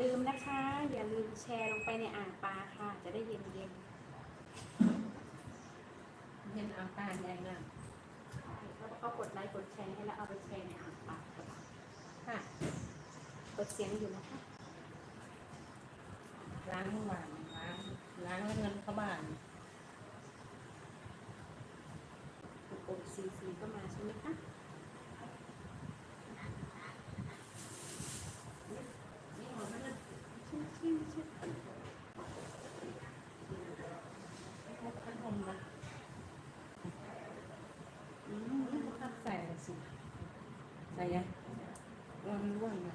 ลืมนะคะ อย่าลืมแชร์ลงไปในอ่างปลาค่ะ จะได้เย็นเย็นเห็นอาการใหญ่นะๆเขาเขากดไลค์กดแชร์ให้แล้วเอาไปแชร์ในอ่างปลาค่ะกดเสียงอยู่นะคะล้างหวานล้างล้างแล้วเงินเข้าบ้านกดซีซีก็มาใช่ไหมคะนี่หมดแล้วนะชิ้นชิ้นชิ้น พกพัดลมนะ อืม ทำใส่เลยสิ ใส่ยังร้อนร่วนนะ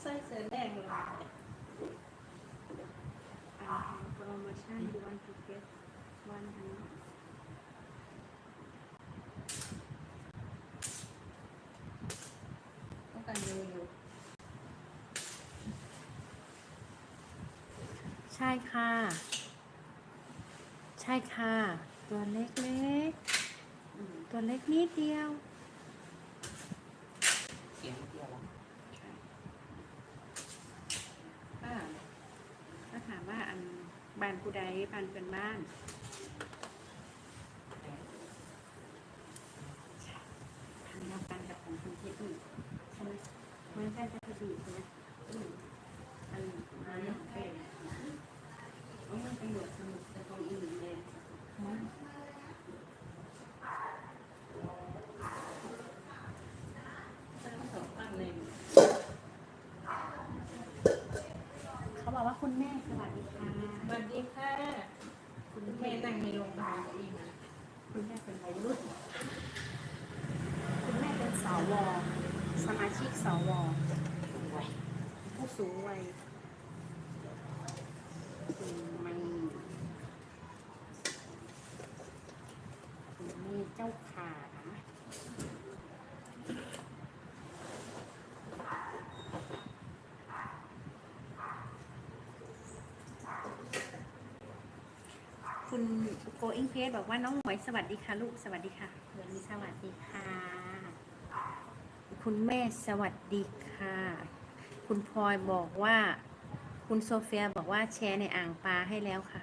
ใส่เสื้อแดงเลยอันนี้โปรโมชั่นวันทูเกตวันนี้ต้องการเร็วใช่ค่ะ ใช่ค่ะ ตัวเล็กๆ ตัวเล็กนิดเดียวเสียงเดียวป้าถ้าถามว่าอันบ้านผู้ใดบ้านเป็นบ้านทำเดียวกันกับของคุณเพชรนี่ใช่ไหมเหมือนกันจะดีใช่ไหมอืมอันอันนี้ของเป็น เอามันเป็นบทสนุกแต่ตรงอื่นเลยตั้งสองตั้งเลย เขาบอกว่าคุณแม่สวัสดีค่ะ สวัสดีค่ะ คุณ แม่ แม่ นั่ งในโรงพยาบาลเองนะคุณแม่เป็นวัยรุ่นคุณแม่เป็นสวสมาชิกสวผู้สูงวัยคุณมันคุณแม่เจ้าขา คุณโกอิงเพสบอกว่าน้องหมวยสวัสดีค่ะลูกสวัสดีค่ะสวัสดีสวัสดีค่ะ คุณแม่สวัสดีค่ะ คุณพลอยบอกว่า คุณโซเฟียบอกว่าแชร์ในอ่างปลาให้แล้วค่ะ